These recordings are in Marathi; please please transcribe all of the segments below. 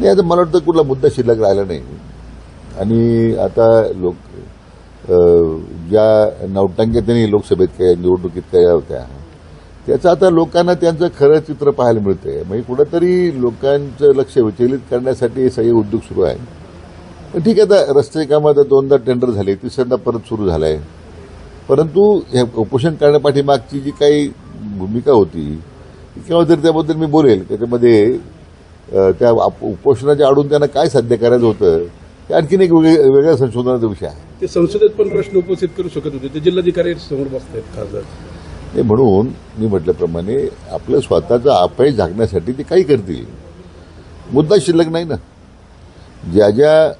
नाही आता मला वाटतं कुठला मुद्दा शिल्लक राहिला नाही. आणि आता लोक ज्या नौटंक्या त्यांनी लोकसभेत काय निवडणुकीत केल्या होत्या त्याचं आता लोकांना त्यांचं खरं चित्र पाहायला मिळतंय. म्हणजे कुठंतरी लोकांचं लक्ष विचलित करण्यासाठी हे सगळे उद्योग सुरू आहे पण ठीक आहे आता रस्ते कामात दोनदा टेंडर झाले तिसऱ्यांदा परत सुरू झालंय. परंतु हे उपोषण करण्यापाठीमागची जी काही भूमिका होती किंवा जर त्याबद्दल मी बोलेल त्याच्यामध्ये त्या आप- उपोषणाच्या आडून त्यांना काय साध्य करायचं होतं हे आणखीन एक वेगळे- वेगळ्या संशोधनाचा विषय आहे. ते संसदेत पण प्रश्न उपस्थित करू शकत होते. ते जिल्हाधिकारी समोर बसतायत खासदार. ते म्हणून मी म्हटल्याप्रमाणे आपलं स्वतःचं अपयश झाकण्यासाठी ते काही करतील. मुद्दा शिल्लक नाही ना. ज्या ज्या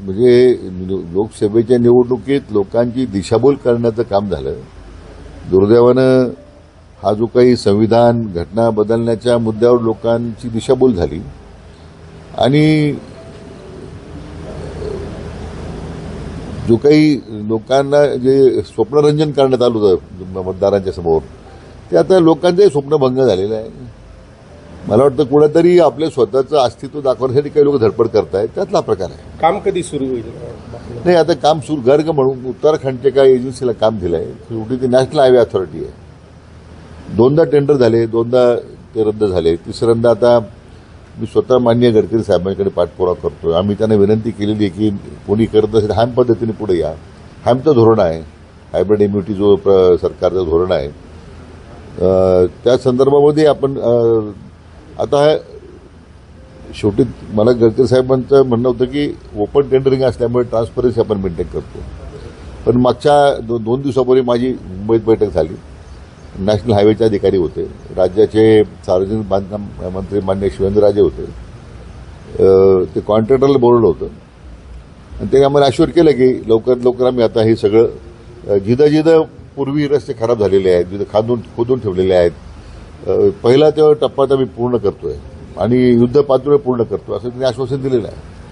म्हणजे लोकसभेच्या निवडणुकीत लोकांची दिशाभूल करण्याचं काम झालं दुर्दैवानं हा जो काही संविधान घटना बदलण्याच्या मुद्द्यावर लोकांची दिशाभूल झाली. आणि जो काही लोकांना जे स्वप्नरंजन करण्यात आलं होतं मतदारांच्या समोर ते आता लोकांचे स्वप्नभंग झालेलं आहे. मला वाटतं कुठेतरी आपलं स्वतःचं अस्तित्व दाखवण्यासाठी काही लोक धडपड करतायत त्यातला प्रकार आहे. काम कधी सुरू होईल? नाही आता काम सुरू गर्ग म्हणून उत्तराखंडच्या काही एजन्सीला काम दिलं आहे शेवटी ती नॅशनल हायवे अथॉरिटी आहे. दोनदा टेंडर झाले दोनदा ते रद्द झाले. तिसऱ्यांदा आता मी स्वतः मान्य गडकरी साहेबांकडे पाठपुरावा करतोय. आम्ही त्यांना विनंती केलेली आहे की कोणी करत असेल हॅम पद्धतीने पुढे या. हॅमचं धोरण आहे. हायब्रिड इम्युनिटी जो प्र- सरकारचं धोरण आहे. त्या संदर्भामध्ये आपण आता शेवटी मला गडकरी साहेबांचं म्हणणं होतं की ओपन टेंडरिंग असल्यामुळे ट्रान्सपरन्सी आपण मेंटेन करतो. पण मागच्या दो, दोन दिवसापूर्वी माझी मुंबईत बैठक झाली. नॅशनल हायवेचे अधिकारी होते. राज्याचे सार्वजनिक बांधकाम मंत्री मान्य शिवेंद्रराजे होते. ते कॉन्ट्रॅक्टरला बोलवलं होतं. आणि त्यांनी आम्हाला आश्वर केलं की लवकरात लवकर आम्ही आता हे सगळं जिदा जिथं पूर्वी रस्ते खराब झालेले आहेत जिथं खादून खोदून ठेवलेले आहेत. पहिला तेव्हा टप्पा आता मी पूर्ण करतोय. आणि युद्ध पातळी पूर्ण करतो असं त्यांनी आश्वासन दिलेलं आहे.